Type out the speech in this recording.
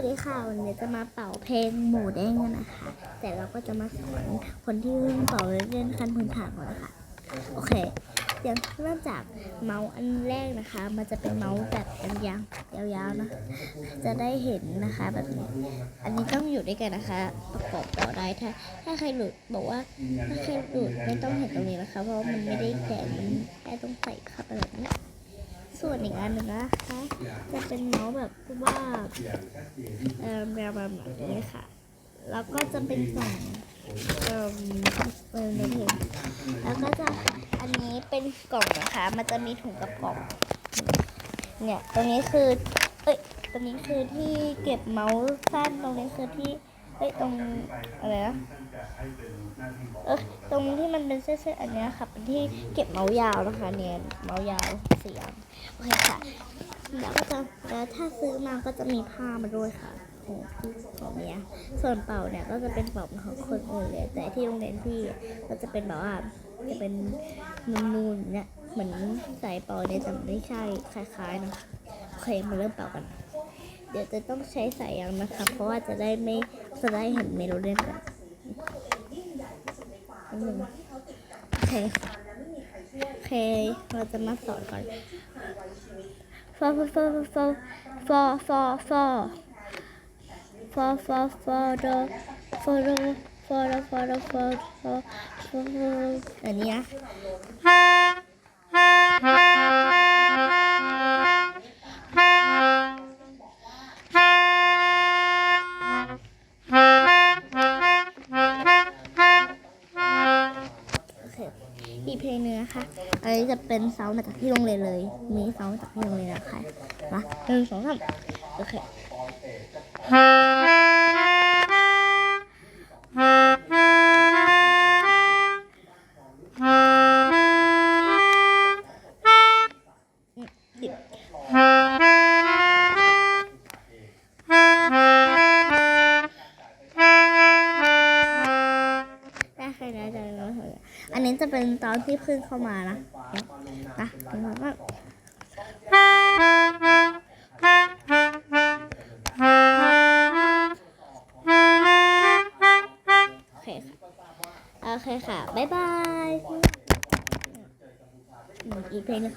วัสดีค่ะวันนี้จะมาเป่าเพลงหมูเด้งกันนะคะ แต่เราก็จะมาสอนคนที่เพิ่งเป่าเล่นขั้นพื้นฐานก่อนนะคะโอเคเดี๋ยวเริ่มจากเมาส์อันแรกนะคะ มันจะเป็นเมาส์แบบอันยางยาวๆนะ จะได้เห็นนะคะแบบนี้ อันนี้ต้องอยู่ด้วยกันนะคะ ประกอบต่อได้ถ้า ถ้าใครหลุดบอกว่า ถ้าใครหลุดไม่ต้องเห็นตรงนี้นะคะ เพราะว่ามันไม่ได้แกะมันแค่ต้องใส่เข้าไปแบบนี้ ส่วนอีกอันหนึ่งนะคะ จะเป็นเมาส์แบบว่าเออแบบนี้ค่ะ แล้วก็จะเป็นกล่องเอ่อเออในเพลงแล้วก็จะอันนี้เป็นกล่องนะคะ มันจะมีถุงกับกล่อง เนี่ยตรงนี้คือ เอ้ยตรงนี้คือที่เก็บเมาส์สั้นตรงนี้คือที่ เอ้ยตรงอะไรนะเออตรงที่มันเป็นเส้นๆอันเนี้ยค่ะเป็นที่เก็บเมาส์ยาวนะคะ เนี่ยเมาส์ยาวสี่อันโอเคค่ะแล้วก็จะแล้วถ้าซื้อมาก็จะมีผ้ามาด้วยค่ะของของเนี้ยส่วนเป่าเนี่ยก็จะเป็นเป่าของคนอื่นเลย แต่ที่โรงเรียนพี่ก็จะเป็นแบบว่าจะเป็นนูนๆเนี่ยเหมือนสายเป่าเนี่ยแต่ไม่ใช่คล้ายๆนะโอเคมาเริ่มเป่ากัน เดี๋ยวจะต้องใช้สายยางนะคะ เพราะว่าจะได้ไม่จะได้เห็นเมโลเดียนกันนิดนึงโอเคโอเค เราจะมาสอนก่อน for for for for for for for for for for the for the for the for the for for for for อันนี้นะโอเคอี กเพลงหนึงนะคะอันนี้จะเป็นเซามาจากที่โรงเรียนเลย มีเซามาจากที่โรงเรียนนะคะมาหนึ่งสองสามโอเคได้ จะเป็นตอนที่เพิ่งเข้ามานะนะนะว่าโอเคค่ะ โอเคค่ะ บ๊ายบาย อีกเพลงนึง